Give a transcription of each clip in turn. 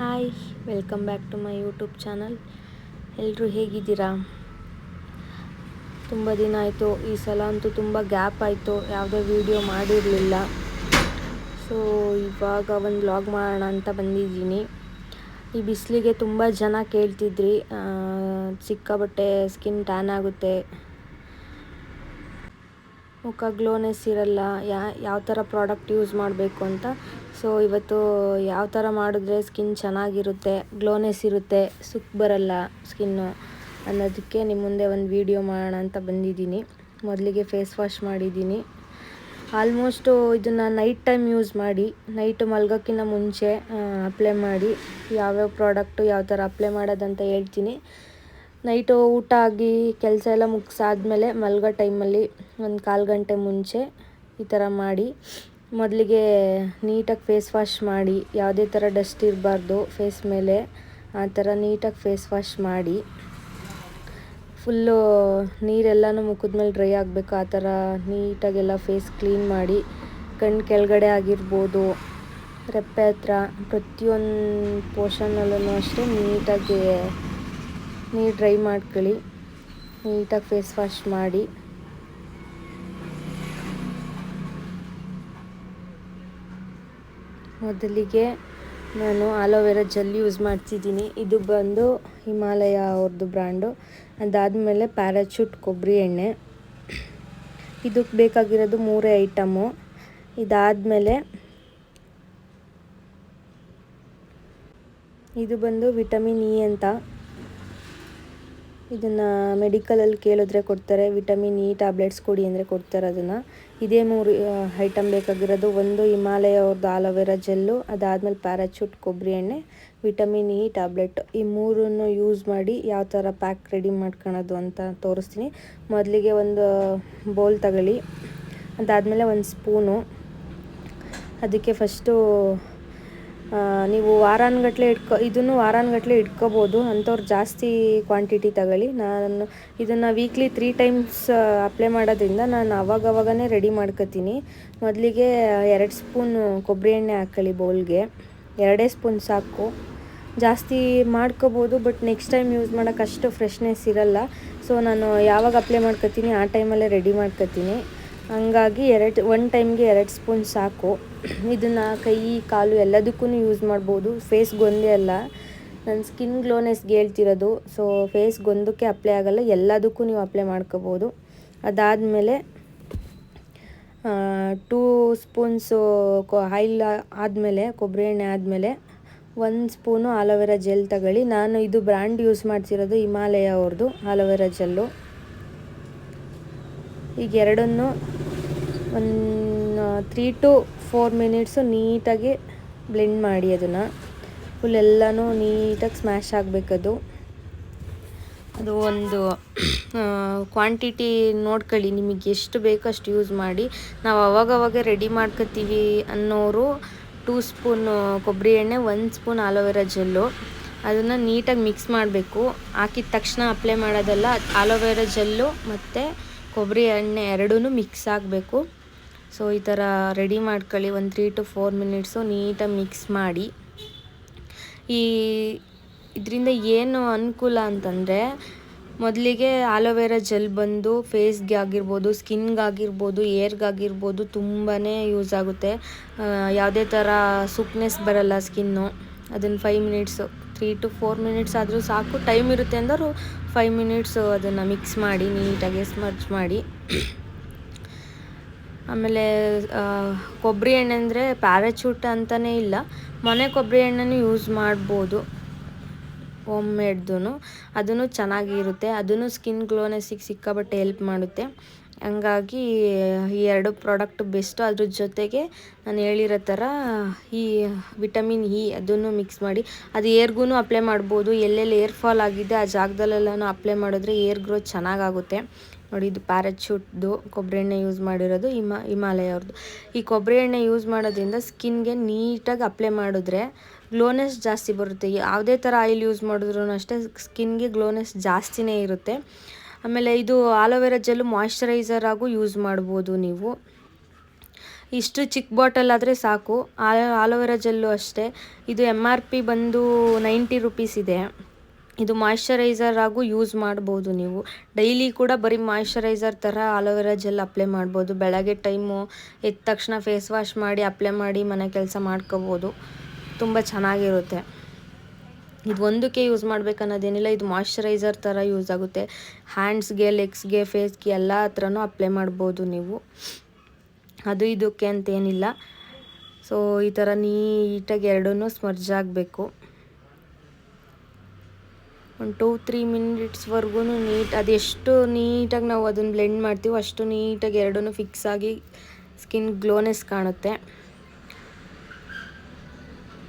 Hi welcome back to my YouTube channel ಎಲ್ಲರೂ ಹೇಗಿದ್ದೀರಾ? ತುಂಬ ದಿನ ಆಯಿತು. ಈ ಸಲ ಅಂತೂ ತುಂಬ ಗ್ಯಾಪ್ ಆಯಿತು. ಯಾವುದೇ ವೀಡಿಯೋ ಮಾಡಿರಲಿಲ್ಲ. ಸೊ ಇವಾಗ ಒಂದು ವ್ಲಾಗ್ ಮಾಡೋಣ ಅಂತ ಬಂದಿದ್ದೀನಿ. ಈ ಬಿಸಿಲಿಗೆ ತುಂಬ ಜನ ಕೇಳ್ತಿದ್ರಿ. ಸಿಕ್ಕಾಬಟ್ಟೆ ಸ್ಕಿನ್ ಟ್ಯಾನ್ ಆಗುತ್ತೆ. ಮುಖ ಗ್ಲೋನೆಸ್ ಇರಲ್ಲ ಯಾವ ಥರ ಪ್ರಾಡಕ್ಟ್ ಯೂಸ್ ಮಾಡಬೇಕು ಅಂತ. ಸೊ ಇವತ್ತು ಯಾವ ಥರ ಮಾಡಿದ್ರೆ ಸ್ಕಿನ್ ಚೆನ್ನಾಗಿರುತ್ತೆ ಗ್ಲೋನೆಸ್ ಇರುತ್ತೆ ಸುಕ್ ಬರಲ್ಲ ಸ್ಕಿನ್ನು ಅನ್ನೋದಕ್ಕೆ ನಿಮ್ಮ ಮುಂದೆ ಒಂದು ವಿಡಿಯೋ ಮಾಡೋಣ ಅಂತ ಬಂದಿದ್ದೀನಿ. ಮೊದಲಿಗೆ ಫೇಸ್ ವಾಶ್ ಮಾಡಿದ್ದೀನಿ. ಆಲ್ಮೋಸ್ಟು ಇದನ್ನು ನೈಟ್ ಟೈಮ್ ಯೂಸ್ ಮಾಡಿ ನೈಟ್ ಮಲ್ಗೋಕ್ಕಿಂತ ಮುಂಚೆ ಅಪ್ಲೈ ಮಾಡಿ, ಯಾವ್ಯಾವ ಪ್ರಾಡಕ್ಟು ಯಾವ ಥರ ಅಪ್ಲೈ ಮಾಡೋದಂತ ಹೇಳ್ತೀನಿ. ನೈಟು ಊಟ ಆಗಿ ಕೆಲಸ ಎಲ್ಲ ಮುಗಿಸಾದ್ಮೇಲೆ ಮಲ್ಗೋ ಟೈಮಲ್ಲಿ ಒಂದು ಕಾಲು ಗಂಟೆ ಮುಂಚೆ ಈ ಥರ ಮಾಡಿ, ಮೊದಲಿಗೆ ನೀಟಾಗಿ ಫೇಸ್ ವಾಶ್ ಮಾಡಿ, ಯಾವುದೇ ಥರ ಡಸ್ಟ್ ಇರಬಾರ್ದು ಫೇಸ್ ಮೇಲೆ, ಆ ಥರ ನೀಟಾಗಿ ಫೇಸ್ ವಾಶ್ ಮಾಡಿ, ಫುಲ್ಲು ನೀರೆಲ್ಲನೂ ಮುಖದ ಮೇಲೆ ಡ್ರೈ ಆಗಬೇಕು, ಆ ಥರ ನೀಟಾಗೆಲ್ಲ ಫೇಸ್ ಕ್ಲೀನ್ ಮಾಡಿ, ಕಣ್ಣು ಕೆಳಗಡೆ ಆಗಿರ್ಬೋದು, ರೆಪ್ಪೆ ಹತ್ರ ಪ್ರತಿಯೊಂದು ಪೋರ್ಷನಲ್ಲೂ ಅಷ್ಟೇ ನೀಟಾಗಿ ನೀರು ಡ್ರೈ ಮಾಡ್ಕೊಳ್ಳಿ. ನೀಟಾಗಿ ಫೇಸ್ ವಾಶ್ ಮಾಡಿ. ಮೊದಲಿಗೆ ನಾನು ಆಲೋವೆರಾ ಜೆಲ್ ಯೂಸ್ ಮಾಡ್ತಿದ್ದೀನಿ. ಇದು ಬಂದು ಹಿಮಾಲಯ ಅವ್ರದ್ದು ಬ್ರ್ಯಾಂಡು ಅದಾದಮೇಲೆ ಪ್ಯಾರಾಚೂಟ್ ಕೊಬ್ಬರಿ ಎಣ್ಣೆ. ಇದಕ್ಕೆ ಬೇಕಾಗಿರೋದು ಮೂರೇ ಐಟಮು ಇದಾದಮೇಲೆ ಇದು ಬಂದು ವಿಟಮಿನ್ ಇ ಅಂತ. ಇದನ್ನು ಮೆಡಿಕಲಲ್ಲಿ ಕೇಳಿದ್ರೆ ಕೊಡ್ತಾರೆ. ವಿಟಮಿನ್ ಇ ಟ್ಯಾಬ್ಲೆಟ್ಸ್ ಕೊಡಿ ಅಂದರೆ ಕೊಡ್ತಾರೆ ಅದನ್ನು. ಇದೇ ಮೂರು ಐಟಮ್ ಬೇಕಾಗಿರೋದು. ಒಂದು ಹಿಮಾಲಯ ಅವ್ರದ್ದು ಆಲೋವೆರಾ ಜೆಲ್ಲು ಅದಾದಮೇಲೆ ಪ್ಯಾರಾಚೂಟ್ ಕೊಬ್ಬರಿ ಎಣ್ಣೆ ವಿಟಮಿನ್ ಇ ಟ್ಯಾಬ್ಲೆಟ್ ಈ ಮೂರನ್ನು ಯೂಸ್ ಮಾಡಿ ಯಾವ ಥರ ಪ್ಯಾಕ್ ರೆಡಿ ಮಾಡ್ಕೊಳೋದು ಅಂತ ತೋರಿಸ್ತೀನಿ. ಮೊದಲಿಗೆ ಒಂದು ಬೌಲ್ ತಗೊಳ್ಳಿ. ಅದಾದಮೇಲೆ ಒಂದು ಸ್ಪೂನು ಅದಕ್ಕೆ ಫಸ್ಟು ನೀವು ವಾರಾನುಗಟ್ಲೆ ಇಟ್ಕೊ, ಇದನ್ನು ವಾರಾನುಗಟ್ಲೆ ಇಟ್ಕೋಬೋದು. ಅಂಥವ್ರು ಜಾಸ್ತಿ ಕ್ವಾಂಟಿಟಿ ತಗೊಳ್ಳಿ. ನಾನು ಇದನ್ನು ವೀಕ್ಲಿ ತ್ರೀ ಟೈಮ್ಸ್ ಅಪ್ಲೈ ಮಾಡೋದ್ರಿಂದ ನಾನು ಅವಾಗವಾಗನೇ ರೆಡಿ ಮಾಡ್ಕೋತೀನಿ. ಮೊದಲಿಗೆ ಎರಡು ಸ್ಪೂನ್ ಕೊಬ್ಬರಿ ಎಣ್ಣೆ ಹಾಕ್ಕೊಳ್ಳಿ ಬೌಲ್ಗೆ. ಎರಡೇ ಸ್ಪೂನ್ ಸಾಕು. ಜಾಸ್ತಿ ಮಾಡ್ಕೋಬೋದು ಬಟ್ ನೆಕ್ಸ್ಟ್ ಟೈಮ್ ಯೂಸ್ ಮಾಡೋಕ್ಕಷ್ಟು ಫ್ರೆಶ್ನೆಸ್ ಇರಲ್ಲ. ಸೊ ನಾನು ಯಾವಾಗ ಅಪ್ಲೈ ಮಾಡ್ಕೋತೀನಿ, ಆ ಟೈಮಲ್ಲೇ ರೆಡಿ ಮಾಡ್ಕೊತೀನಿ. ಹಂಗಾಗಿ ಎರಡು ಒನ್ ಟೈಮ್ಗೆ ಎರಡು ಸ್ಪೂನ್ ಸಾಕು. ಇದನ್ನು ಕೈ, ಕಾಲು ಎಲ್ಲದಕ್ಕೂ ಯೂಸ್ ಮಾಡ್ಬೋದು. ಫೇಸ್ಗೊಂದೇ ಅಲ್ಲ. ನನ್ನ ಸ್ಕಿನ್ ಗ್ಲೋನೆಸ್ಗೆ ಹೇಳ್ತಿರೋದು. ಸೊ ಫೇಸ್ಗೊಂದಕ್ಕೆ ಅಪ್ಲೈ ಆಗೋಲ್ಲ. ಎಲ್ಲದಕ್ಕೂ ನೀವು ಅಪ್ಲೈ ಮಾಡ್ಕೋಬೋದು. ಅದಾದಮೇಲೆ ಟೂ ಸ್ಪೂನ್ಸು ಆಯಿಲ್ ಆದಮೇಲೆ ಕೊಬ್ಬರಿ ಎಣ್ಣೆ ಆದಮೇಲೆ, ಒಂದು ಸ್ಪೂನು ಆಲೋವೆರಾ ಜೆಲ್ ತಗೊಳ್ಳಿ. ನಾನು ಇದು ಬ್ರ್ಯಾಂಡ್ ಯೂಸ್ ಮಾಡ್ತಿರೋದು ಹಿಮಾಲಯ ಅವ್ರದ್ದು ಆಲೋವೆರಾ ಜೆಲ್ಲು ಈಗ ಎರಡನ್ನು ಒಂದು ತ್ರೀ ಟು ಫೋರ್ ಮಿನಿಟ್ಸು ನೀಟಾಗಿ ಬ್ಲೆಂಡ್ ಮಾಡಿ ಅದನ್ನು. ಫುಲ್ ಎಲ್ಲನೂ ನೀಟಾಗಿ ಸ್ಮ್ಯಾಶ್ ಆಗಬೇಕದು. ಅದು ಒಂದು ಕ್ವಾಂಟಿಟಿ ನೋಡ್ಕೊಳ್ಳಿ ನಿಮಗೆ ಎಷ್ಟು ಬೇಕೋ ಅಷ್ಟು ಯೂಸ್ ಮಾಡಿ. ನಾವು ಅವಾಗವಾಗ ರೆಡಿ ಮಾಡ್ಕೋತೀವಿ ಅನ್ನೋರು ಟೂ ಸ್ಪೂನು ಕೊಬ್ಬರಿ ಎಣ್ಣೆ, ಒಂದು ಸ್ಪೂನ್ ಆಲೋವೆರಾ ಜೆಲ್ಲು ಅದನ್ನು ನೀಟಾಗಿ ಮಿಕ್ಸ್ ಮಾಡಬೇಕು. ಹಾಕಿದ ತಕ್ಷಣ ಅಪ್ಲೈ ಮಾಡೋದಲ್ಲ ಆಲೋವೆರಾ ಜೆಲ್ಲು ಮತ್ತು ಕೊಬ್ಬರಿ ಎಣ್ಣೆ ಎರಡೂ ಮಿಕ್ಸ್ ಆಗಬೇಕು. ಸೊ ಈ ಥರ ರೆಡಿ ಮಾಡ್ಕೊಳ್ಳಿ. ಒಂದು ತ್ರೀ ಟು ಫೋರ್ ಮಿನಿಟ್ಸು ನೀಟಾಗಿ ಮಿಕ್ಸ್ ಮಾಡಿ. ಈ ಇದರಿಂದ ಏನು ಅನುಕೂಲ ಅಂತಂದರೆ, ಮೊದಲಿಗೆ ಆಲೋವೆರಾ ಜೆಲ್ ಬಂದು ಫೇಸ್ಗೆ ಆಗಿರ್ಬೋದು ಸ್ಕಿನ್ಗಾಗಿರ್ಬೋದು ಏರ್ಗಾಗಿರ್ಬೋದು ತುಂಬಾ ಯೂಸ್ ಆಗುತ್ತೆ. ಯಾವುದೇ ಥರ ಸುಕ್ನೆಸ್ ಬರಲ್ಲ ಸ್ಕಿನ್ನು ಅದನ್ನು five minutes three to four minutes ಆದರೂ ಸಾಕು. ಟೈಮ್ ಇರುತ್ತೆ ಅಂದರು ಫೈವ್ ಮಿನಿಟ್ಸು ಅದನ್ನು ಮಿಕ್ಸ್ ಮಾಡಿ ನೀಟಾಗಿ ಸ್ಮರ್ಚ್ ಮಾಡಿ. ಆಮೇಲೆ ಕೊಬ್ಬರಿ ಎಣ್ಣೆ ಅಂದರೆ ಪ್ಯಾರಾಚೂಟ್ ಅಂತಲೇ ಇಲ್ಲ. ಮನೆ ಕೊಬ್ಬರಿ ಎಣ್ಣೆನೂ ಯೂಸ್ ಮಾಡ್ಬೋದು. ಹೋಮ್ ಮೇಡ್ದು ಅದೂ ಚೆನ್ನಾಗಿರುತ್ತೆ. ಅದೂ ಸ್ಕಿನ್ ಗ್ಲೋನೆಸ್ಸಿಗೆ ಸಿಕ್ಕಾಬಟ್ಟೆ ಹೆಲ್ಪ್ ಮಾಡುತ್ತೆ. ಹಂಗಾಗಿ ಈ ಎರಡು ಪ್ರಾಡಕ್ಟ್ ಬೆಸ್ಟು ಅದ್ರ ಜೊತೆಗೆ ನಾನು ಹೇಳಿರೋ ಥರ ಈ ವಿಟಮಿನ್ ಇ ಅದನ್ನು ಮಿಕ್ಸ್ ಮಾಡಿ, ಅದು ಏರ್ಗೂ ಅಪ್ಲೈ ಮಾಡ್ಬೋದು. ಎಲ್ಲೆಲ್ಲಿ ಏರ್ ಫಾಲ್ ಆಗಿದೆ ಆ ಜಾಗದಲ್ಲೆಲ್ಲನೂ ಅಪ್ಲೈ ಮಾಡಿದ್ರೆ ಏರ್ ಗ್ರೋತ್ ಚೆನ್ನಾಗಾಗುತ್ತೆ. ನೋಡಿ, ಇದು ಪ್ಯಾರಚೂಟ್ದು ಕೊಬ್ಬರಿ ಎಣ್ಣೆ ಯೂಸ್ ಮಾಡಿರೋದು, ಹಿಮ ಹಿಮಾಲಯ ಅವ್ರದ್ದು ಈ ಕೊಬ್ಬರಿ ಎಣ್ಣೆ ಯೂಸ್ ಮಾಡೋದ್ರಿಂದ ಸ್ಕಿನ್ಗೆ ನೀಟಾಗಿ ಅಪ್ಲೈ ಮಾಡಿದ್ರೆ ಗ್ಲೋನೆಸ್ ಜಾಸ್ತಿ ಬರುತ್ತೆ. ಯಾವುದೇ ಥರ ಆಯಿಲ್ ಯೂಸ್ ಮಾಡಿದ್ರು ಅಷ್ಟೇ ಸ್ಕಿನ್ಗೆ ಗ್ಲೋನೆಸ್ ಜಾಸ್ತಿನೇ ಇರುತ್ತೆ. ಆಮೇಲೆ ಇದು ಆಲೋವೆರಾ ಜೆಲ್ ಮಾಯ್ಶ್ಚರೈಸರ್ ಆಗು ಯೂಸ್ ಮಾಡ್ಬೋದು ನೀವು. ಇಷ್ಟು ಚಿಕ್ಕ ಬಾಟಲ್ ಆದರೆ ಸಾಕು. ಆಲೋವೆರಾ ಜೆಲ್ಲು ಅಷ್ಟೇ. ಇದು ಎಂ ಆರ್ ಪಿ ಬಂದು ನೈಂಟಿ ರುಪೀಸ್ ಇದೆ. ಇದು ಮಾಯ್ಶ್ಚರೈಸರ್ ಆಗು ಯೂಸ್ ಮಾಡ್ಬೋದು ನೀವು. ಡೈಲಿ ಕೂಡ ಬರೀ ಮಾಯ್ಶ್ಚರೈಸರ್ ಥರ ಆಲೋವೆರಾ ಜೆಲ್ ಅಪ್ಲೈ ಮಾಡ್ಬೋದು. ಬೆಳಗ್ಗೆ ಟೈಮು ಎದ್ದ ತಕ್ಷಣ ಫೇಸ್ ವಾಶ್ ಮಾಡಿ ಅಪ್ಲೈ ಮಾಡಿ ಮನೆ ಕೆಲಸ ಮಾಡ್ಕೋಬೋದು. ತುಂಬ ಚೆನ್ನಾಗಿರುತ್ತೆ. ಇದು ಒಂದಕ್ಕೆ ಯೂಸ್ ಅನ್ನೋದೇನಿಲ್ಲ ಇದು ಮಾಯ್ಶ್ಚರೈಸರ್ ಥರ ಯೂಸ್ ಆಗುತ್ತೆ. ಹ್ಯಾಂಡ್ಸ್ಗೆ ಲೆಗ್ಸ್ಗೆ ಫೇಸ್ಗೆ ಎಲ್ಲ ಹತ್ರನೂ ಅಪ್ಲೈ ಮಾಡ್ಬೋದು ನೀವು. ಅದು ಇದಕ್ಕೆ ಅಂತೇನಿಲ್ಲ. ಸೊ ಈ ಥರ ನೀಟಾಗಿ ಎರಡೂ ಸ್ಮರ್ಜ್ ಆಗಬೇಕು. ಒಂದು ಟೂ ತ್ರೀ ಮಿನಿಟ್ಸ್ವರೆಗೂ ನೀಟ್ ಅದೆಷ್ಟು ನೀಟಾಗಿ ನಾವು ಅದನ್ನು ಬ್ಲೆಂಡ್ ಮಾಡ್ತೀವೋ ಅಷ್ಟು ನೀಟಾಗಿ ಎರಡೂ ಫಿಕ್ಸ್ ಆಗಿ ಸ್ಕಿನ್ ಗ್ಲೋನೆಸ್ ಕಾಣುತ್ತೆ.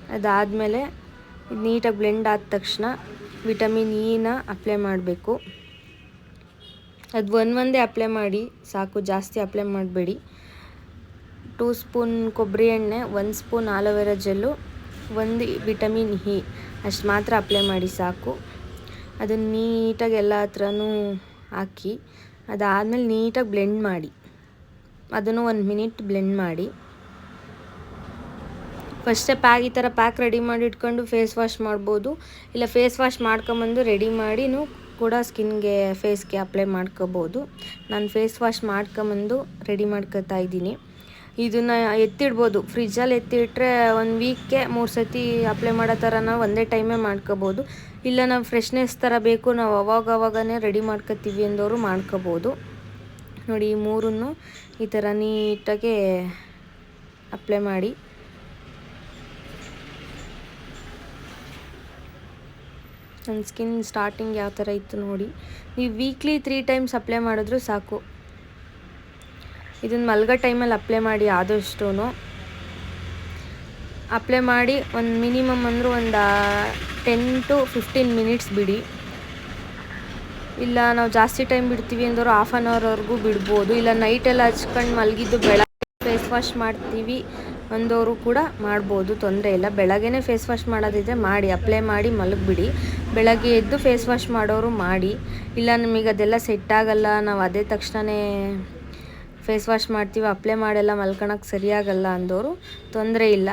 ಅದಾದಮೇಲೆ ನೀಟಾಗಿ ಬ್ಲೆಂಡ್ ಆದ ತಕ್ಷಣ ವಿಟಮಿನ್ ಇನ ಅಪ್ಲೈ ಮಾಡಬೇಕು. ಅದು ಒಂದು ಒಂದೇ ಅಪ್ಲೈ ಮಾಡಿ ಸಾಕು, ಜಾಸ್ತಿ ಅಪ್ಲೈ ಮಾಡಬೇಡಿ. ಟೂ ಸ್ಪೂನ್ ಕೊಬ್ಬರಿ ಎಣ್ಣೆ, ಒಂದು ಸ್ಪೂನ್ ಆಲೋವೆರಾ ಜೆಲ್ಲು, ಒಂದು ವಿಟಮಿನ್ ಇ. ಅಷ್ಟು ಮಾತ್ರ ಅಪ್ಲೈ ಮಾಡಿ ಸಾಕು. ಅದನ್ನು ನೀಟಾಗಿ ಎಲ್ಲ ಹತ್ರನೂ ಹಾಕಿ ಅದಾದಮೇಲೆ ನೀಟಾಗಿ ಬ್ಲೆಂಡ್ ಮಾಡಿ. ಅದನ್ನು ಒಂದು ಮಿನಿಟ್ ಬ್ಲೆಂಡ್ ಮಾಡಿ. ಫಸ್ಟೇ ಪ್ಯಾಕ್ ಈ ಥರ ಪ್ಯಾಕ್ ರೆಡಿ ಮಾಡಿ ಇಟ್ಕೊಂಡು ಫೇಸ್ ವಾಶ್ ಮಾಡ್ಬೋದು. ಇಲ್ಲ ಫೇಸ್ ವಾಶ್ ಮಾಡ್ಕೊಂಬಂದು ರೆಡಿ ಮಾಡಿನೂ ಕೂಡ ಸ್ಕಿನ್ಗೆ ಫೇಸ್ಗೆ ಅಪ್ಲೈ ಮಾಡ್ಕೋಬೋದು. ನಾನು ಫೇಸ್ ವಾಶ್ ಮಾಡ್ಕೊಂಬಂದು ರೆಡಿ ಮಾಡ್ಕೋತಾ ಇದ್ದೀನಿ. ಇದನ್ನು ಎತ್ತಿಡ್ಬೋದು. ಫ್ರಿಜ್ಜಲ್ಲಿ ಎತ್ತಿಟ್ರೆ ಒಂದು ವೀಕ್ಗೆ ಮೂರು ಸತಿ ಅಪ್ಲೈ ಮಾಡೋ ಥರ ನಾವು ಒಂದೇ ಟೈಮೇ ಮಾಡ್ಕೋಬೋದು. ಇಲ್ಲ, ನಾವು ಫ್ರೆಶ್ನೆಸ್ ಥರ ಬೇಕು, ನಾವು ಅವಾಗ ಅವಾಗನೇ ರೆಡಿ ಮಾಡ್ಕೋತೀವಿ ಅಂದವರು ಮಾಡ್ಕೋಬೋದು. ನೋಡಿ, ಈ ಮೂರನ್ನು ಈ ಥರ ನೀಟಾಗೆ ಅಪ್ಲೈ ಮಾಡಿ. ನನ್ನ ಸ್ಕಿನ್ ಸ್ಟಾರ್ಟಿಂಗ್ ಯಾವ ಥರ ಇತ್ತು ನೋಡಿ. ನೀವು ವೀಕ್ಲಿ ತ್ರೀ ಟೈಮ್ಸ್ ಅಪ್ಲೈ ಮಾಡಿದ್ರು ಸಾಕು. ಇದನ್ನು ಮಲ್ಗೋ ಟೈಮಲ್ಲಿ ಅಪ್ಲೈ ಮಾಡಿ ಆದಷ್ಟು ಅಪ್ಲೈ ಮಾಡಿ ಒಂದು ಮಿನಿಮಮ್ ಅಂದರೂ ಒಂದು ಟೆನ್ ಟು ಫಿಫ್ಟೀನ್ ಮಿನಿಟ್ಸ್ ಬಿಡಿ. ಇಲ್ಲ ನಾವು ಜಾಸ್ತಿ ಟೈಮ್ ಬಿಡ್ತೀವಿ ಅಂದರೂ ಹಾಫ್ ಆನ್ ಅವರ್ವರೆಗೂ ಬಿಡ್ಬೋದು. ಇಲ್ಲ ನೈಟೆಲ್ಲ ಹಚ್ಕೊಂಡು ಮಲಗಿದ್ದು ಬೆಳಗ್ಗೆ ಫೇಸ್ ವಾಶ್ ಮಾಡ್ತೀವಿ. ಅಂದವರು ಕೂಡ ಮಾಡ್ಬೋದು, ತೊಂದರೆ ಇಲ್ಲ. ಬೆಳಗ್ಗೆನೇ ಫೇಸ್ ವಾಶ್ ಮಾಡೋದಿದ್ರೆ ಮಾಡಿ ಅಪ್ಲೈ ಮಾಡಿ ಮಲಗಿಬಿಡಿ. ಬೆಳಗ್ಗೆ ಎದ್ದು ಫೇಸ್ ವಾಶ್ ಮಾಡೋರು ಮಾಡಿ. ಇಲ್ಲ ನಿಮಗೆ ಅದೆಲ್ಲ ಸೆಟ್ ಆಗಲ್ಲ, ನಾವು ಅದೇ ತಕ್ಷಣವೇ ಫೇಸ್ ವಾಶ್ ಮಾಡ್ತೀವಿ ಅಪ್ಲೈ ಮಾಡೆಲ್ಲ ಮಲ್ಕೊಳಕ್ಕೆ ಸರಿಯಾಗಲ್ಲ ಅಂದವರು ತೊಂದರೆ ಇಲ್ಲ.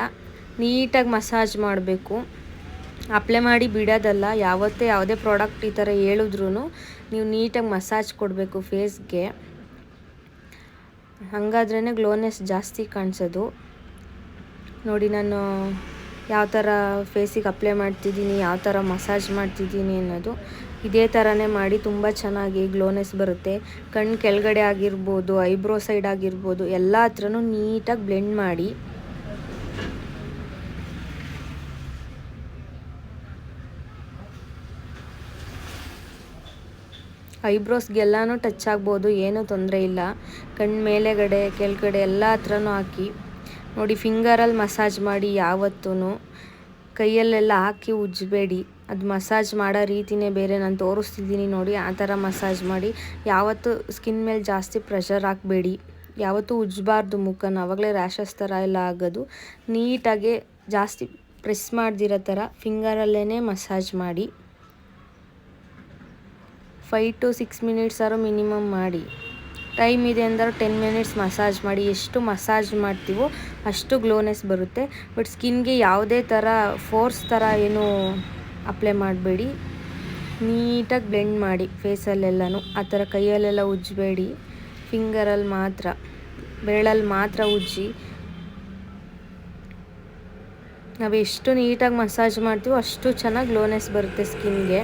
ನೀಟಾಗಿ ಮಸಾಜ್ ಮಾಡಬೇಕು. ಅಪ್ಲೈ ಮಾಡಿ ಬಿಡೋದಲ್ಲ, ಯಾವತ್ತೇ ಯಾವುದೇ ಪ್ರಾಡಕ್ಟ್ ಈ ಥರ ಹೇಳಿದ್ರು ನೀವು ನೀಟಾಗಿ ಮಸಾಜ್ ಕೊಡಬೇಕು ಫೇಸ್ಗೆ ಹಾಗಾದ್ರೇ ಗ್ಲೋನೆಸ್ ಜಾಸ್ತಿ ಕಾಣಿಸೋದು. ನೋಡಿ ನಾನು ಯಾವ ಥರ ಫೇಸಿಗೆ ಅಪ್ಲೈ ಮಾಡ್ತಿದ್ದೀನಿ, ಯಾವ ಥರ ಮಸಾಜ್ ಮಾಡ್ತಿದ್ದೀನಿ ಅನ್ನೋದು ಇದೇ ಥರನೇ ಮಾಡಿ ತುಂಬ ಚೆನ್ನಾಗಿ ಗ್ಲೋನೆಸ್ ಬರುತ್ತೆ. ಕಣ್ಣು ಕೆಳಗಡೆ ಆಗಿರ್ಬೋದು ಐಬ್ರೋ ಸೈಡ್ ಆಗಿರ್ಬೋದು, ಎಲ್ಲ ಹತ್ರನೂ ನೀಟಾಗಿ ಬ್ಲೆಂಡ್ ಮಾಡಿ. ಐಬ್ರೋಸ್ಗೆಲ್ಲನೂ ಟಚ್ ಆಗ್ಬೋದು, ಏನೂ ತೊಂದರೆ ಇಲ್ಲ. ಕಣ್ಣು ಮೇಲೆಗಡೆ, ಕೆಳಗಡೆ ಎಲ್ಲ ಹತ್ರನೂ ಹಾಕಿ. ನೋಡಿ ಫಿಂಗರಲ್ಲಿ ಮಸಾಜ್ ಮಾಡಿ ಯಾವತ್ತೂ ಕೈಯಲ್ಲೆಲ್ಲ ಹಾಕಿ ಉಜ್ಜಬೇಡಿ ಅದು ಮಸಾಜ್ ಮಾಡೋ ರೀತಿನೇ ಬೇರೆ. ನಾನು ತೋರಿಸ್ತಿದ್ದೀನಿ ನೋಡಿ, ಆ ಥರ ಮಸಾಜ್ ಮಾಡಿ. ಯಾವತ್ತು ಸ್ಕಿನ್ ಮೇಲೆ ಜಾಸ್ತಿ ಪ್ರೆಷರ್ ಹಾಕಬೇಡಿ. ಯಾವತ್ತೂ ಉಜ್ಜಬಾರ್ದು ಮುಖನ. ಆವಾಗಲೇ ರ್ಯಾಷಸ್ ಥರ ಎಲ್ಲ ಆಗೋದು. ನೀಟಾಗೆ ಜಾಸ್ತಿ ಪ್ರೆಸ್ ಮಾಡ್ದಿರೋ ಥರ ಫಿಂಗರಲ್ಲೇ ಮಸಾಜ್ ಮಾಡಿ. ಫೈವ್ ಟು ಸಿಕ್ಸ್ ಮಿನಿಟ್ಸ್ ಆದರೂ ಮಿನಿಮಮ್ ಮಾಡಿ. ಟೈಮ್ ಇದೆ ಅಂದರೆ ಟೆನ್ ಮಿನಿಟ್ಸ್ ಮಸಾಜ್ ಮಾಡಿ ಎಷ್ಟು ಮಸಾಜ್ ಮಾಡ್ತೀವೋ ಅಷ್ಟು ಗ್ಲೋನೆಸ್ ಬರುತ್ತೆ. ಬಟ್ ಸ್ಕಿನ್ಗೆ ಯಾವುದೇ ಥರ ಫೋರ್ಸ್ ಥರ ಏನು ಅಪ್ಲೈ ಮಾಡಬೇಡಿ. ನೀಟಾಗಿ ಬ್ಲೆಂಡ್ ಮಾಡಿ ಫೇಸಲ್ಲೆಲ್ಲನೂ. ಆ ಥರ ಕೈಯಲ್ಲೆಲ್ಲ ಉಜ್ಜಬೇಡಿ. ಫಿಂಗರಲ್ಲಿ ಮಾತ್ರ, ಬೆರಳಲ್ಲಿ ಮಾತ್ರ ಉಜ್ಜಿ. ನಾವು ಎಷ್ಟು ನೀಟಾಗಿ ಮಸಾಜ್ ಮಾಡ್ತೀವೋ ಅಷ್ಟು ಚೆನ್ನಾಗಿ ಗ್ಲೋನೆಸ್ ಬರುತ್ತೆ ಸ್ಕಿನ್ಗೆ.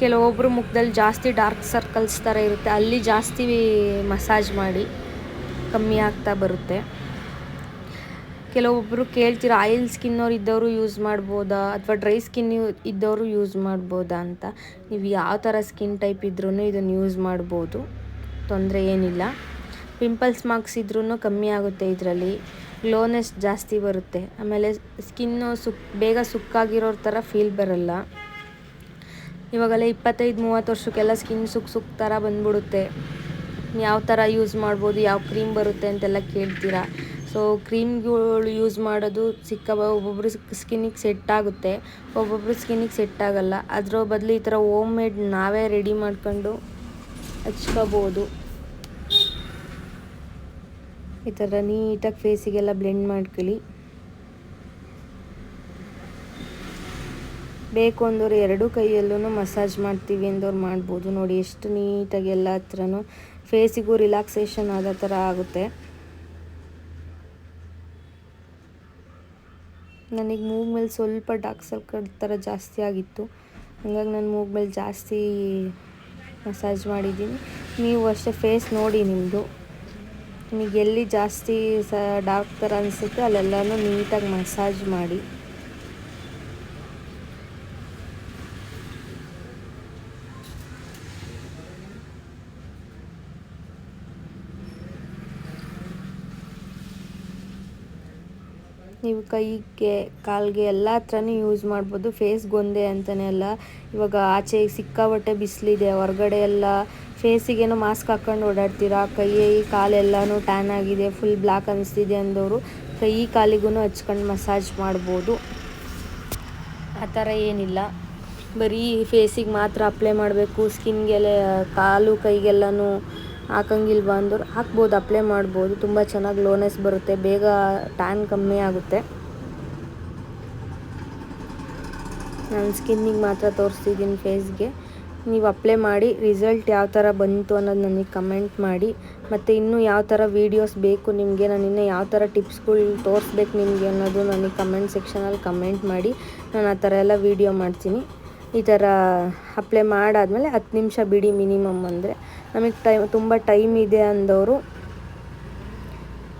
ಕೆಲವೊಬ್ಬರು ಮುಖದಲ್ಲಿ ಜಾಸ್ತಿ ಡಾರ್ಕ್ ಸರ್ಕಲ್ಸ್ ಥರ ಇರುತ್ತೆ. ಅಲ್ಲಿ ಜಾಸ್ತಿ ಮಸಾಜ್ ಮಾಡಿ ಕಮ್ಮಿ ಆಗ್ತಾ ಬರುತ್ತೆ. ಕೆಲವೊಬ್ಬರು ಕೇಳ್ತೀರ, ಆಯಿಲ್ ಸ್ಕಿನ್ನವ್ರು ಇದ್ದವರು ಯೂಸ್ ಮಾಡ್ಬೋದಾ? ಅಥವಾ ಡ್ರೈ ಸ್ಕಿನ್ ಇದ್ದವರು ಯೂಸ್ ಮಾಡ್ಬೋದಾ? ಅಂತ. ನೀವು ಯಾವ ಥರ ಸ್ಕಿನ್ ಟೈಪ್ ಇದ್ರೂ ಇದನ್ನು ಯೂಸ್ ಮಾಡ್ಬೋದು. ತೊಂದರೆ ಏನಿಲ್ಲ. ಪಿಂಪಲ್ಸ್ ಮಾರ್ಕ್ಸ್ ಇದ್ರೂ ಕಮ್ಮಿ ಆಗುತ್ತೆ ಇದರಲ್ಲಿ. ಗ್ಲೋನೆಸ್ ಜಾಸ್ತಿ ಬರುತ್ತೆ. ಆಮೇಲೆ ಸ್ಕಿನ್ನು ಸುಕ್ ಬೇಗ ಸುಕ್ಕಾಗಿರೋ ಥರ ಫೀಲ್ ಬರಲ್ಲ. ಇವಾಗೆಲ್ಲ ಇಪ್ಪತ್ತೈದು, ಮೂವತ್ತು ವರ್ಷಕ್ಕೆಲ್ಲ ಸ್ಕಿನ್ ಸುಕ್ ಸುಕ್ ಥರ ಬಂದ್ಬಿಡುತ್ತೆ. ಯಾವ ಥರ ಯೂಸ್ ಮಾಡ್ಬೋದು, ಯಾವ ಕ್ರೀಮ್ ಬರುತ್ತೆ ಅಂತೆಲ್ಲ ಕೇಳ್ತೀರಾ. ಸೊ ಕ್ರೀಮ್ಗಳು ಯೂಸ್ ಮಾಡೋದು ಸಿಕ್ಕ ಒಬ್ಬೊಬ್ರು ಸ್ಕಿನ್ನಿಗೆ ಸೆಟ್ ಆಗುತ್ತೆ. ಒಬ್ಬೊಬ್ರು ಸ್ಕಿನ್ನಿಗೆ ಸೆಟ್ ಆಗಲ್ಲ. ಅದರ ಬದಲು ಈ ಥರ ಓಮ್ ಮೇಡ್ ನಾವೇ ರೆಡಿ ಮಾಡ್ಕೊಂಡು ಹಚ್ಕೋಬೋದು. ಈ ಥರ ನೀಟಾಗಿ ಫೇಸಿಗೆಲ್ಲ ಬ್ಲೆಂಡ್ ಮಾಡ್ಕೊಳ್ಳಿ. ಬೇಕು ಅಂದವ್ರು ಎರಡೂ ಕೈಯಲ್ಲೂ ಮಸಾಜ್ ಮಾಡ್ತೀವಿ ಅಂದವ್ರು ಮಾಡ್ಬೋದು. ನೋಡಿ ಎಷ್ಟು ನೀಟಾಗಿ ಎಲ್ಲ ಹತ್ರನೂ ಫೇಸಿಗೂ ರಿಲ್ಯಾಕ್ಸೇಷನ್ ಆದ ಥರ ಆಗುತ್ತೆ. ನನಗೆ ಮೂಗ್ ಮೇಲೆ ಸ್ವಲ್ಪ ಡಾರ್ಕ್ ಸರ್ಕಲ್ ಥರ ಜಾಸ್ತಿ ಆಗಿತ್ತು. ಹಂಗಾಗಿ ನಾನು ಮೂಗ್ ಮೇಲೆ ಜಾಸ್ತಿ ಮಸಾಜ್ ಮಾಡಿದ್ದೀನಿ. ನೀವು ಅಷ್ಟೇ ಫೇಸ್ ನೋಡಿ ನಿಮ್ಮದು ನಿಮಗೆ ಎಲ್ಲಿ ಜಾಸ್ತಿ ಸ ಡಾರ್ಕ್ ಥರ ಅನಿಸುತ್ತೆ ಅಲ್ಲೆಲ್ಲನೂ ನೀಟಾಗಿ ಮಸಾಜ್ ಮಾಡಿ. ನೀವು ಕೈಗೆ, ಕಾಲಿಗೆ ಎಲ್ಲ ಹತ್ರನೂ ಯೂಸ್ ಮಾಡ್ಬೋದು. ಫೇಸ್ಗೊಂದೇ ಅಂತಲೇ ಅಲ್ಲ. ಇವಾಗ ಆಚೆ ಸಿಕ್ಕಾಬಟ್ಟೆ ಬಿಸಿಲಿದೆ, ಹೊರಗಡೆ ಎಲ್ಲ ಫೇಸಿಗೇನೋ ಮಾಸ್ಕ್ ಹಾಕ್ಕೊಂಡು ಓಡಾಡ್ತೀರಾ? ಕೈ ಕಾಲೆಲ್ಲನೂ ಟ್ಯಾನ್ ಆಗಿದೆ ಫುಲ್ ಬ್ಲ್ಯಾಕ್ ಅನಿಸ್ತಿದೆ ಅಂದವರು. ಕೈ ಕಾಲಿಗೂ ಹಚ್ಕೊಂಡು ಮಸಾಜ್ ಮಾಡ್ಬೋದು. ಆ ಥರ ಏನಿಲ್ಲ. ಬರೀ ಫೇಸಿಗೆ ಮಾತ್ರ ಅಪ್ಲೈ ಮಾಡಬೇಕು. ಸ್ಕಿನ್ಗೆಲ್ಲ ಕಾಲು, ಕೈಗೆಲ್ಲನೂ ಹಾಕಂಗಿಲ್ವ ಅಂದರು. ಹಾಕ್ಬೋದು ಅಪ್ಲೈ ಮಾಡ್ಬೋದು. ತುಂಬ ಚೆನ್ನಾಗಿ ಲೋನೆಸ್ ಬರುತ್ತೆ. ಬೇಗ ಟ್ಯಾನ್ ಕಮ್ಮಿ ಆಗುತ್ತೆ. ನಾನು ಸ್ಕಿನ್ನಿಗೆ ಮಾತ್ರ ತೋರಿಸ್ತಿದ್ದೀನಿ ಫೇಸ್ಗೆ ನೀವು ಅಪ್ಲೈ ಮಾಡಿ ರಿಸಲ್ಟ್ ಯಾವ ಥರ ಬಂತು ಅನ್ನೋದು ನನಗೆ ಕಮೆಂಟ್ ಮಾಡಿ. ಮತ್ತು ಇನ್ನೂ ಯಾವ ಥರ ವೀಡಿಯೋಸ್ ಬೇಕು ನಿಮಗೆ, ನಾನು ಇನ್ನೂ ಯಾವ ಥರ ಟಿಪ್ಸ್ಗಳು ತೋರಿಸ್ಬೇಕು ನಿಮಗೆ ಅನ್ನೋದು ನನಗೆ ಕಮೆಂಟ್ ಸೆಕ್ಷನಲ್ಲಿ ಕಮೆಂಟ್ ಮಾಡಿ. ನಾನು ಆ ಥರ ಎಲ್ಲ ವೀಡಿಯೋ ಮಾಡ್ತೀನಿ. ಈ ಥರ ಅಪ್ಲೈ ಮಾಡಾದಮೇಲೆ ಹತ್ತು ನಿಮಿಷ ಬಿಡಿ ಮಿನಿಮಮ್ ಅಂದರೆ ನಮಗೆ ಟೈಮ್ ತುಂಬ ಟೈಮ್ ಇದೆ ಅಂದವರು.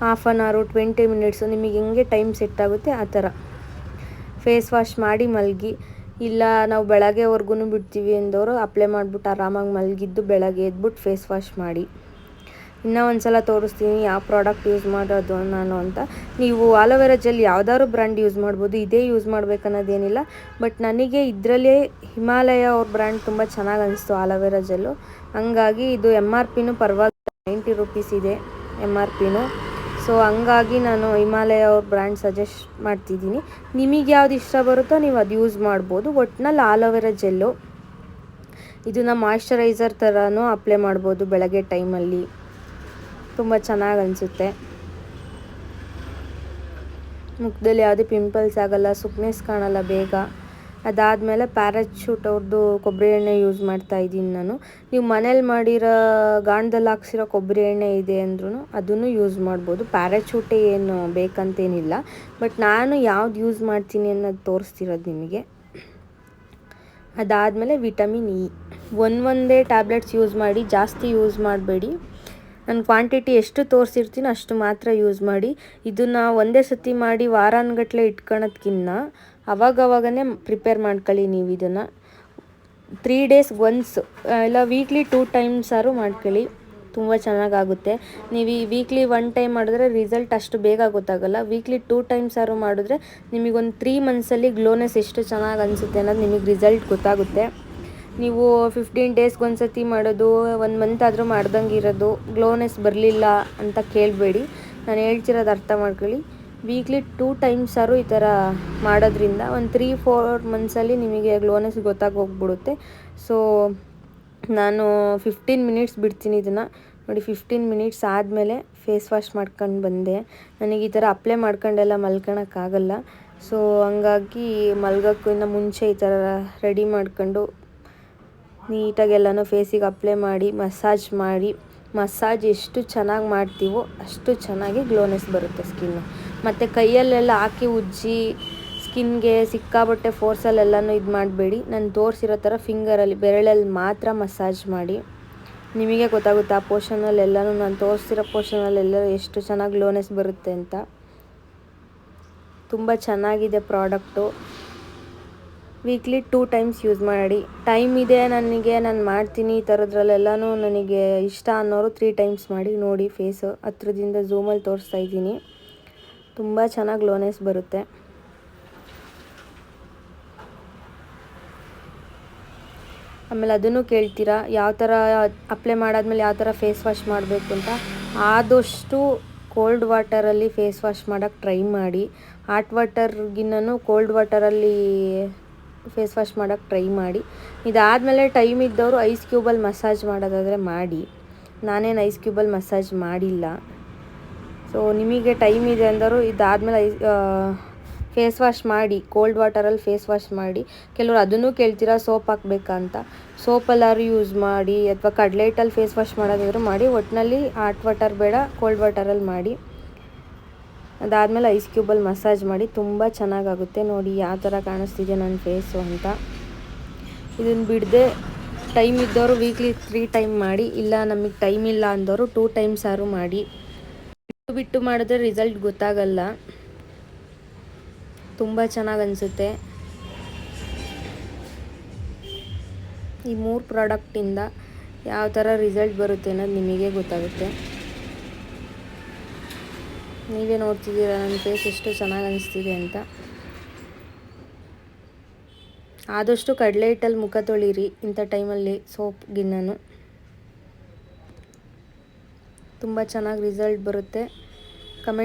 ಹಾಫ್ ಆನ್ ಅವರು ಟ್ವೆಂಟಿ ಮಿನಿಟ್ಸು ನಿಮಗೆ ಹೆಂಗೆ ಟೈಮ್ ಸೆಟ್ ಆಗುತ್ತೆ ಆ ಥರ. ಫೇಸ್ ವಾಶ್ ಮಾಡಿ ಮಲಗಿ, ಇಲ್ಲ ನಾವು ಬೆಳಗ್ಗೆವರೆಗೂ ಬಿಡ್ತೀವಿ ಅಂದವರು ಅಪ್ಲೈ ಮಾಡಿಬಿಟ್ಟು ಆರಾಮಾಗಿ ಮಲಗಿದ್ದು ಬೆಳಗ್ಗೆ ಎದ್ಬಿಟ್ಟು ಫೇಸ್ ವಾಶ್ ಮಾಡಿ. ಇನ್ನೂ ಒಂದು ಸಲ ತೋರಿಸ್ತೀನಿ ಯಾವ ಪ್ರಾಡಕ್ಟ್ ಯೂಸ್ ಮಾಡೋದು ನಾನು ಅಂತ. ನೀವು ಆಲೋವೆರಾ ಜೆಲ್ ಯಾವ್ದಾದ್ರು ಬ್ರ್ಯಾಂಡ್ ಯೂಸ್ ಮಾಡ್ಬೋದು, ಇದೇ ಯೂಸ್ ಮಾಡ್ಬೇಕನ್ನೋದೇನಿಲ್ಲ. ಬಟ್ ನನಗೆ ಇದರಲ್ಲೇ ಹಿಮಾಲಯ ಅವ್ರ ಬ್ರ್ಯಾಂಡ್ ತುಂಬ ಚೆನ್ನಾಗಿ ಅನಿಸ್ತು ಆಲೋವೆರಾ ಜೆಲ್ಲು ಹಂಗಾಗಿ ಇದು ಎಂ ಆರ್ ಪಿನೂ ಪರವಾಗಿಲ್ಲ ನೈಂಟಿ ರುಪೀಸ್ ಇದೆ ಎಂ ಆರ್ ಪಿನೂ ಸೊ ಹಂಗಾಗಿ ನಾನು ಹಿಮಾಲಯ ಅವ್ರ ಬ್ರ್ಯಾಂಡ್ ಸಜೆಸ್ಟ್ ಮಾಡ್ತಿದ್ದೀನಿ. ನಿಮಗೆ ಯಾವ್ದು ಇಷ್ಟ ಬರುತ್ತೋ ನೀವು ಅದು ಯೂಸ್ ಮಾಡ್ಬೋದು. ಒಟ್ನಲ್ಲಿ ಆಲೋವೆರಾ ಜೆಲ್ಲು ಇದನ್ನು ಮಾಯ್ಶ್ಚರೈಸರ್ ಥರನೂ ಅಪ್ಲೈ ಮಾಡ್ಬೋದು ಬೆಳಗ್ಗೆ ಟೈಮಲ್ಲಿ ತುಂಬ ಚೆನ್ನಾಗಿ ಅನಿಸುತ್ತೆ. ಮುಖದಲ್ಲಿ ಯಾವುದೇ ಪಿಂಪಲ್ಸ್ ಆಗಲ್ಲ ಸುಕ್ನೆಸ್ ಕಾಣಲ್ಲ ಬೇಗ. ಅದಾದಮೇಲೆ ಪ್ಯಾರಾಚೂಟ್ ಅವ್ರದ್ದು ಕೊಬ್ಬರಿ ಎಣ್ಣೆ ಯೂಸ್ ಮಾಡ್ತಾ ಇದ್ದೀನಿ ನಾನು. ನೀವು ಮನೇಲಿ ಮಾಡಿರೋ ಗಾಣದಲ್ಲಿ ಹಾಕ್ಸಿರೋ ಕೊಬ್ಬರಿ ಎಣ್ಣೆ ಇದೆ ಅಂದ್ರೂ ಅದನ್ನು ಯೂಸ್ ಮಾಡ್ಬೋದು. ಪ್ಯಾರಚೂಟೇ ಏನು ಬೇಕಂತೇನಿಲ್ಲ. ಬಟ್ ನಾನು ಯಾವ್ದು ಯೂಸ್ ಮಾಡ್ತೀನಿ ಅನ್ನೋದು ತೋರಿಸ್ತಿರೋದು ನಿಮಗೆ. ಅದಾದಮೇಲೆ ವಿಟಮಿನ್ ಇ ಒಂದೊಂದೇ ಒಂದೇ ಟ್ಯಾಬ್ಲೆಟ್ಸ್ ಯೂಸ್ ಮಾಡಿ ಜಾಸ್ತಿ ಯೂಸ್ ಮಾಡಬೇಡಿ. ನಾನು ಕ್ವಾಂಟಿಟಿ ಎಷ್ಟು ತೋರಿಸಿರ್ತೀನೋ ಅಷ್ಟು ಮಾತ್ರ ಯೂಸ್ ಮಾಡಿ. ಇದನ್ನು ಒಂದೇ ಸತಿ ಮಾಡಿ ವಾರಾನ್ಗಟ್ಲೆ ಇಟ್ಕೊಳೋದ್ಕಿನ್ನ ಅವಾಗವಾಗನೇ ಪ್ರಿಪೇರ್ ಮಾಡ್ಕೊಳ್ಳಿ ನೀವು ಇದನ್ನು. ತ್ರೀ ಡೇಸ್ ಒನ್ಸ್ ಇಲ್ಲ ವೀಕ್ಲಿ ಟೂ ಟೈಮ್ಸಾರು ಮಾಡ್ಕೊಳ್ಳಿ. ತುಂಬ ಚೆನ್ನಾಗಾಗುತ್ತೆ. ನೀವು ಈ ವೀಕ್ಲಿ ಒನ್ ಟೈಮ್ ಮಾಡಿದ್ರೆ ರಿಸಲ್ಟ್ ಅಷ್ಟು ಬೇಗ ಗೊತ್ತಾಗಲ್ಲ. ವೀಕ್ಲಿ ಟೂ ಟೈಮ್ಸಾರು ಮಾಡಿದ್ರೆ ನಿಮಗೊಂದು ತ್ರೀ ಮಂತ್ಸಲ್ಲಿ ಗ್ಲೋನೆಸ್ ಎಷ್ಟು ಚೆನ್ನಾಗಿ ಅನಿಸುತ್ತೆ ಅನ್ನೋದು ನಿಮಗೆ ರಿಸಲ್ಟ್ ಗೊತ್ತಾಗುತ್ತೆ. ನೀವು ಫಿಫ್ಟೀನ್ ಡೇಸ್ಗೆ ಒಂದು ಸತಿ ಮಾಡೋದು, ಒಂದು ಮಂತ್ ಆದರೂ ಮಾಡ್ದಂಗೆ ಇರೋದು ಗ್ಲೋನೆಸ್ ಬರಲಿಲ್ಲ ಅಂತ ಕೇಳಬೇಡಿ. ನಾನು ಹೇಳ್ತಿರೋದು ಅರ್ಥ ಮಾಡ್ಕೊಳ್ಳಿ. ವೀಕ್ಲಿ ಟೂ ಆರು ಈ ಥರ ಮಾಡೋದ್ರಿಂದ ಒಂದು ತ್ರೀ ಫೋರ್ ಮಂತ್ಸಲ್ಲಿ ನಿಮಗೆ ಗ್ಲೋನೆಸ್ ಗೊತ್ತಾಗಿ ಹೋಗ್ಬಿಡುತ್ತೆ. ಸೊ ನಾನು ಫಿಫ್ಟೀನ್ ಮಿನಿಟ್ಸ್ ಬಿಡ್ತೀನಿ ಇದನ್ನು. ನೋಡಿ ಫಿಫ್ಟೀನ್ ಮಿನಿಟ್ಸ್ ಆದಮೇಲೆ ಫೇಸ್ ವಾಶ್ ಮಾಡ್ಕೊಂಡು ಬಂದೆ. ನನಗೆ ಈ ಥರ ಅಪ್ಲೈ ಮಾಡ್ಕೊಂಡೆಲ್ಲ ಮಲ್ಕೊಳಕ್ಕಾಗಲ್ಲ ಸೊ ಹಂಗಾಗಿ ಮಲ್ಗೋಕ್ಕೂ ಮುಂಚೆ ಈ ಥರ ರೆಡಿ ಮಾಡ್ಕೊಂಡು ನೀಟಾಗೆಲ್ಲನೂ ಫೇಸಿಗೆ ಅಪ್ಲೈ ಮಾಡಿ ಮಸಾಜ್ ಮಾಡಿ. ಮಸಾಜ್ ಎಷ್ಟು ಚೆನ್ನಾಗಿ ಮಾಡ್ತೀವೋ ಅಷ್ಟು ಚೆನ್ನಾಗಿ ಗ್ಲೋನೆಸ್ ಬರುತ್ತೆ ಸ್ಕಿನ್ನು ಮತ್ತು ಕೈಯಲ್ಲೆಲ್ಲ ಹಾಕಿ ಉಜ್ಜಿ ಸ್ಕಿನ್ಗೆ ಸಿಕ್ಕಾಬಟ್ಟೆ ಫೋರ್ಸಲ್ಲೆಲ್ಲನೂ ಇದು ಮಾಡಬೇಡಿ. ನಾನು ತೋರಿಸಿರೋ ಥರ ಫಿಂಗರಲ್ಲಿ ಬೆರಳಲ್ಲಿ ಮಾತ್ರ ಮಸಾಜ್ ಮಾಡಿ. ನಿಮಗೆ ಗೊತ್ತಾಗುತ್ತೆ ಆ ಪೋರ್ಷನಲ್ಲೆಲ್ಲನೂ ನಾನು ತೋರಿಸಿರೋ ಪೋರ್ಷನಲ್ಲೆಲ್ಲ ಎಷ್ಟು ಚೆನ್ನಾಗಿ ಗ್ಲೋನೆಸ್ ಬರುತ್ತೆ ಅಂತ. ತುಂಬ ಚೆನ್ನಾಗಿದೆ product weekly two times use ಮಾಡಿ. ಟೈಮ್ ಇದೆ, ನನಗೆ, ನಾನು ಮಾಡ್ತೀನಿ ಈ ಥರದ್ರಲ್ಲೆಲ್ಲನೂ ನನಗೆ ಇಷ್ಟ ಅನ್ನೋರು ತ್ರೀ ಟೈಮ್ಸ್ ಮಾಡಿ ನೋಡಿ ಫೇಸು ಹತ್ರದಿಂದ ಝೂಮಲ್ಲಿ ತೋರಿಸ್ತಾ ಇದ್ದೀನಿ. ತುಂಬ ಚೆನ್ನಾಗಿ ಗ್ಲೋನೆಸ್ ಬರುತ್ತೆ. ಆಮೇಲೆ ಅದನ್ನು ಕೇಳ್ತೀರಾ, ಯಾವ ಥರ ಅಪ್ಲೈ ಮಾಡಾದ್ಮೇಲೆ ಯಾವ ಥರ ಫೇಸ್ ವಾಶ್ ಮಾಡಬೇಕು ಅಂತ? ಆದಷ್ಟು ಕೋಲ್ಡ್ ವಾಟರಲ್ಲಿ ಫೇಸ್ ವಾಶ್ ಮಾಡೋಕ್ಕೆ ಟ್ರೈ ಮಾಡಿ. ಹಾಟ್ ವಾಟರ್ಗಿನ್ನೂ ಕೋಲ್ಡ್ ವಾಟರಲ್ಲಿ ಫೇಸ್ ವಾಶ್ ಮಾಡೋಕ್ಕೆ ಟ್ರೈ ಮಾಡಿ. ಇದಾದಮೇಲೆ ಟೈಮ್ ಇದ್ದವರು ಐಸ್ ಕ್ಯೂಬಲ್ಲಿ ಮಸಾಜ್ ಮಾಡೋದಾದರೆ ಮಾಡಿ. ನಾನೇನು ಐಸ್ ಕ್ಯೂಬಲ್ಲಿ ಮಸಾಜ್ ಮಾಡಿಲ್ಲ. ಸೊ ನಿಮಗೆ ಟೈಮ್ ಇದೆ ಅಂದರು ಇದಾದಮೇಲೆ ಐ ಫೇಸ್ ವಾಶ್ ಮಾಡಿ, ಕೋಲ್ಡ್ ವಾಟರಲ್ಲಿ ಫೇಸ್ ವಾಶ್ ಮಾಡಿ. ಕೆಲವರು ಅದನ್ನು ಕೇಳ್ತೀರಾ, ಸೋಪ್ ಹಾಕ್ಬೇಕಂತ. ಅಂತ ಸೋಪಲ್ಲಾದ್ರು ಯೂಸ್ ಮಾಡಿ, ಅಥವಾ ಕಡಲೆ ಹಿಟ್ಟಲ್ಲಿ ಫೇಸ್ ವಾಶ್ ಮಾಡೋದಾದರೂ ಮಾಡಿ. ಒಟ್ಟಿನಲ್ಲಿ ಹಾಟ್ ವಾಟರ್ ಬೇಡ, ಕೋಲ್ಡ್ ವಾಟರಲ್ಲಿ ಮಾಡಿ. ಅದಾದಮೇಲೆ ಐಸ್ ಕ್ಯೂಬಲ್ಲಿ ಮಸಾಜ್ ಮಾಡಿ ತುಂಬ ಚೆನ್ನಾಗಾಗುತ್ತೆ. ನೋಡಿ, ಯಾವ ಥರ ಕಾಣಿಸ್ತಿದೆ ನನ್ನ ಫೇಸು ಅಂತ. ಇದನ್ನು ಬಿಡದೆ ಟೈಮ್ ಇದ್ದವರು ವೀಕ್ಲಿ ತ್ರೀ ಟೈಮ್ ಮಾಡಿ, ಇಲ್ಲ ನಮಗೆ ಟೈಮ್ ಇಲ್ಲ ಅಂದವರು ಟೂ ಟೈಮ್ಸ್ ಆರು ಮಾಡಿ. ಬಿಟ್ಟು ಬಿಟ್ಟು ಮಾಡಿದ್ರೆ ರಿಸಲ್ಟ್ ಗೊತ್ತಾಗಲ್ಲ. ತುಂಬ ಚೆನ್ನಾಗಿ ಅನಿಸುತ್ತೆ. ಈ ಮೂರು ಪ್ರಾಡಕ್ಟಿಂದ ಯಾವ ಥರ ರಿಸಲ್ಟ್ ಬರುತ್ತೆ ಅನ್ನೋದು ನಿಮಗೆ ಗೊತ್ತಾಗುತ್ತೆ. ನೀವೇ ನೋಡ್ತಿದ್ದೀರ? ನನ್ನ ಫೇಸ್ ಎಷ್ಟು ಚೆನ್ನಾಗಿ ಅನಿಸ್ತಿದೆ ಅಂತ. ಆದಷ್ಟು ಕಡಲೆ ಹಿಟ್ಟಲ್ಲಿ ಮುಖ ತೊಳೀರಿ. ಇಂಥ ಟೈಮಲ್ಲಿ ಸೋಪ್, ಗಿನ್ನನು. ತುಂಬ ಚೆನ್ನಾಗಿ ರಿಸಲ್ಟ್ ಬರುತ್ತೆ. ಕಮೆಂಟ್